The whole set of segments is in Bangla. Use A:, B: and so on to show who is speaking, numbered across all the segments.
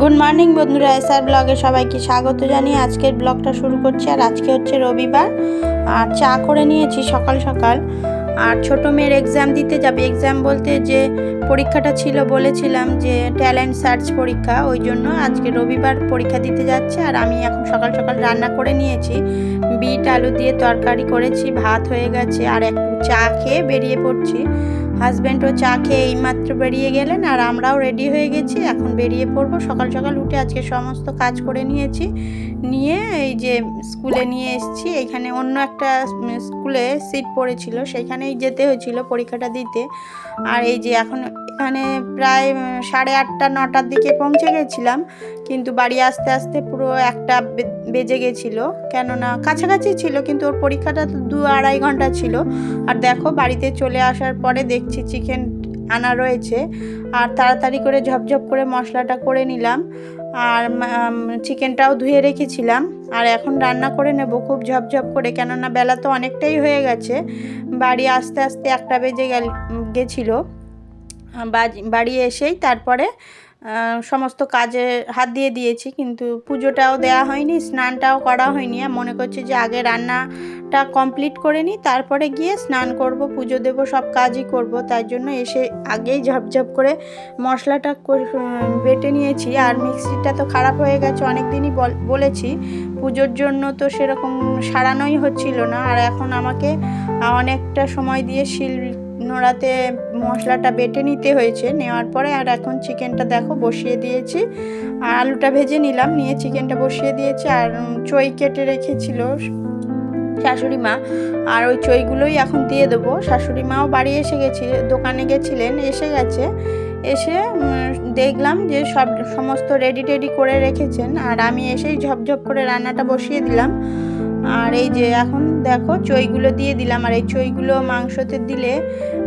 A: গুড মর্নিং বন্ধুরা, এসআর ব্লগে সবাইকে স্বাগত জানিয়ে আজকের ব্লগটা শুরু করছি। আর আজকে হচ্ছে রবিবার, আর চা করে নিয়েছি সকাল সকাল। আর ছোট মেয়ের এক্সাম দিতে যাবে। এক্সাম বলতে যে পরীক্ষাটা ছিল বলেছিলাম যে ট্যালেন্ট সার্চ পরীক্ষা, ওই জন্য আজকে রবিবার পরীক্ষা দিতে যাচ্ছে। আর আমি এখন সকাল সকাল রান্না করে নিয়েছি। বিট, আলু দিয়ে তরকারি করেছি, ভাত হয়ে গেছে, আর একটু চা খেয়ে বেরিয়ে পড়ছি। হাজব্যান্ডও চা খেয়ে এইমাত্র বেরিয়ে গেলেন আর আমরাও রেডি হয়ে গেছি, এখন বেরিয়ে পড়ব। সকাল সকাল উঠে আজকে সমস্ত কাজ করে নিয়েছি, নিয়ে এই যে স্কুলে নিয়ে এসেছি, এখানে অন্য একটা স্কুলে সিট পড়েছিল, সেখানেই যেতে হয়েছিল পরীক্ষাটা দিতে। আর এই যে এখন এখানে প্রায় সাড়ে আটটা, নটার দিকে পৌঁছে গেছিলাম, কিন্তু বাড়ি আসতে আসতে পুরো একটা বেজে গেছিল। কেননা কাছাকাছি ছিল, কিন্তু ওর পরীক্ষাটা তো দু আড়াই ঘণ্টা ছিল। আর দেখো বাড়িতে চলে আসার পরে দেখছি চিকেন আনা রয়েছে। আর তাড়াতাড়ি করে ঝপঝপ করে মশলাটা করে নিলাম। আর চিকেনটাও ধুয়ে রেখেছিলাম। আর এখন রান্না করে নেব খুব ঝপঝপ করে। কেননা বেলা তো অনেকটাই হয়ে গেছে। বাড়ি আস্তে আস্তে একটা বেজে গেল, গেছিল। বাড়ি এসেই তারপরে সমস্ত কাজে হাত দিয়ে দিয়েছি, কিন্তু পুজোটাও দেওয়া হয়নি, স্নানটাও করা হয়নি। মনে করছি যে আগে রান্নাটা কমপ্লিট করে নিই, তারপরে গিয়ে স্নান করব, পুজো দেব, সব কাজই করব। তাই জন্য এসে আগেই ঝপঝপ করে মশলাটা বেটে নিয়েছি। আর মিক্সিটা তো খারাপ হয়ে গেছে অনেক দিনই বল- বলেছি। পুজোর জন্য তো সেরকম সারানোই হচ্ছিল না। আর এখন আমাকে অনেকটা সময় দিয়ে শিল নোড়াতে মশলাটা বেটে নিতে হয়েছে। নেওয়ার পরে আর এখন চিকেনটা দেখো বসিয়ে দিয়েছি। আর আলুটা ভেজে নিলাম, নিয়ে চিকেনটা বসিয়ে দিয়েছি। আর চই কেটে রেখেছিল শাশুড়ি মা। আর ওই চইগুলোই এখন দিয়ে দেবো। শাশুড়ি মাও বাড়ি এসে গেছে, দোকানে গেছিলেন, এসে গেছে। এসে দেখলাম যে সব, সমস্ত রেডি টেডি করে রেখেছেন। আর আমি এসেই ঝপঝপ করে রান্নাটা বসিয়ে দিলাম। আর এই যে এখন দেখো চইগুলো দিয়ে দিলাম, আর এই চইগুলো মাংসতে দিলে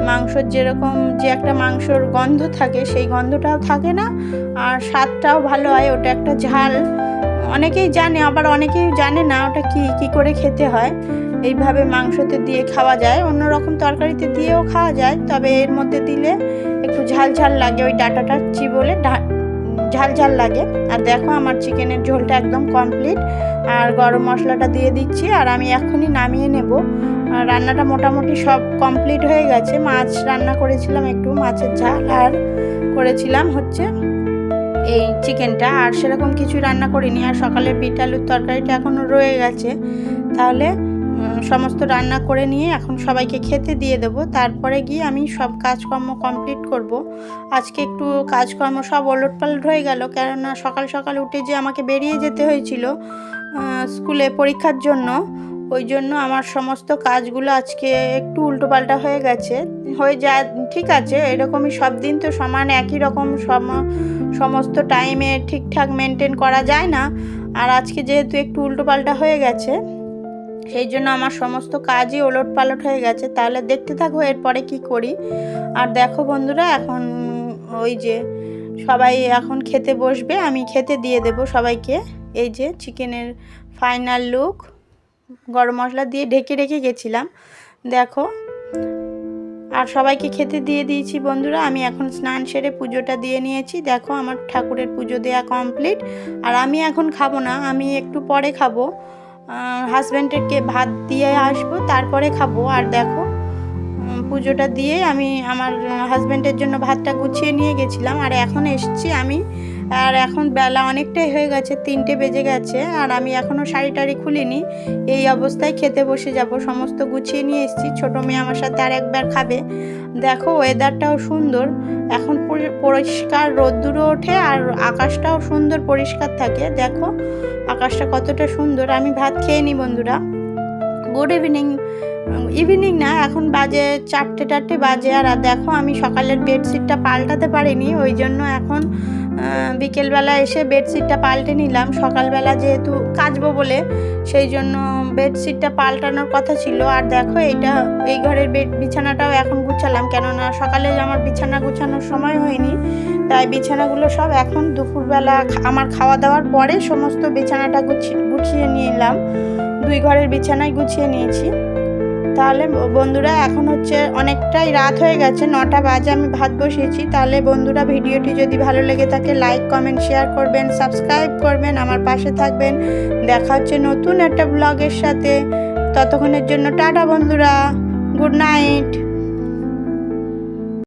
A: মাংসর যেরকম যে একটা মাংসর গন্ধ থাকে, সেই গন্ধটাও থাকে না, আর স্বাদটাও ভালো হয়, ওটা একটা ঝাল। অনেকেই জানে, আবার অনেকেই জানে না ওটা কি কি করে খেতে হয়। এইভাবে মাংসতে দিয়ে খাওয়া যায় অন্য রকম তরকারিতে দিয়েও খাওয়া যায়, তবে এর মধ্যে দিলে একটু ঝাল ঝাল লাগে, ওই ডাটাটা চিবলে ঝাল ঝাল লাগে। আর দেখো আমার চিকেনের ঝোলটা একদম কমপ্লিট আর গরম মশলাটা দিয়ে দিচ্ছি, আর আমি এখনই নামিয়ে নেব। আর রান্নাটা মোটামুটি সব কমপ্লিট হয়ে গেছে। মাছ রান্না করেছিলাম একটু, মাছের ঝাল আর করেছিলাম হচ্ছে এই চিকেনটা। আর সেরকম কিছু রান্না করিনি, আর সকালের বিট আলুর তরকারিটা এখনও রয়ে গেছে। তাহলে সমস্ত রান্না করে নিয়ে এখন সবাইকে খেতে দিয়ে দেব। তারপরে গিয়ে আমি সব কাজকর্ম কমপ্লিট করব। আজকে একটু কাজকর্ম সব ওলট পালট হয়ে গেল, কেননা সকাল সকাল উঠে যে আমাকে বেরিয়ে যেতে হয়েছিল স্কুলে পরীক্ষার জন্য। ওই জন্য আমার সমস্ত কাজগুলো আজকে একটু উল্টোপাল্টা হয়ে গেছে। হয়ে যায়, ঠিক আছে, এরকমই সব দিন তো সমান একই রকম সম, সমস্ত টাইমে ঠিকঠাক মেনটেন করা যায় না। আর আজকে যেহেতু একটু উল্টোপাল্টা হয়ে গেছে, সেই জন্য আমার সমস্ত কাজই ওলট পালট হয়ে গেছে। তাহলে দেখতে থাকো এরপরে কি করি। আর দেখো বন্ধুরা, এখন ওই যে সবাই এখন খেতে বসবে, আমি খেতে দিয়ে দেব সবাইকে। এই যে চিকেনের ফাইনাল লুক। গরম মশলা দিয়ে ঢেকে রেখে গেছিলাম। দেখো, আর সবাইকে খেতে দিয়ে দিয়েছি বন্ধুরা। আমি এখন স্নান সেরে পুজোটা দিয়ে নিয়েছি। দেখো, আমার ঠাকুরের পুজো দেয়া কমপ্লিট। আর আমি এখন খাব না, আমি একটু পরে খাব। হাজব্যান্ডেরকে ভাত দিয়ে আসব, তারপরে খাব। আর দেখো পুজোটা দিয়ে আমি আমার হাজব্যান্ডের জন্য ভাতটা গুছিয়ে নিয়ে গেছিলাম। আর এখন এসছি আমি আর এখন বেলা অনেকটাই হয়ে গেছে, তিনটে বেজে গেছে আর আমি এখনও শাড়ি টাড়ি খুলিনি। এই অবস্থায় খেতে বসে যাব, সমস্ত গুছিয়ে নিয়ে এসেছি, ছোটো মেয়ে আমার সাথে আর একবার খাবে। দেখো ওয়েদারটাও সুন্দর, এখন পরিষ্কার রোদ্দুরও ওঠে আর আকাশটাও সুন্দর পরিষ্কার থাকে। দেখো আকাশটা কতটা সুন্দর, আমি ভাত খেয়ে নিই বন্ধুরা। গুড ইভিনিং ইভিনিং না, এখন বাজে চারটে চারটে বাজে। আর দেখো, আমি সকালের বেডশিটটা পাল্টাতে পারিনি, ওই জন্য এখন বিকেলবেলা এসে বেডশিটটা পাল্টে নিলাম। সকালবেলা যেহেতু কাচবো বলে, সেই জন্য বেডশিটটা পাল্টানোর কথা ছিল। আর দেখো, এইটা, এই ঘরের বেড বিছানাটাও এখন গুছালাম। কেননা সকালে আমার বিছানা গুছানোর সময় হয়নি, তাই বিছানাগুলো সব এখন দুপুরবেলা আমার খাওয়া দাওয়ার পরে সমস্ত বিছানাটা গুছিয়ে নিলাম। দুই ঘরের বিছানায় গুছিয়ে নিয়েছি। তাহলে বন্ধুরা এখন হচ্ছে অনেকটাই রাত হয়ে গেছে, নটা বাজে, আমি ভাত বসিয়েছি। তাহলে বন্ধুরা ভিডিওটি যদি ভালো লেগে থাকে লাইক কমেন্ট শেয়ার করবেন সাবস্ক্রাইব করবেন, আমার পাশে থাকবেন। দেখা হচ্ছে নতুন একটা ব্লগের সাথে। ততক্ষণের জন্য টাটা বন্ধুরা গুড নাইট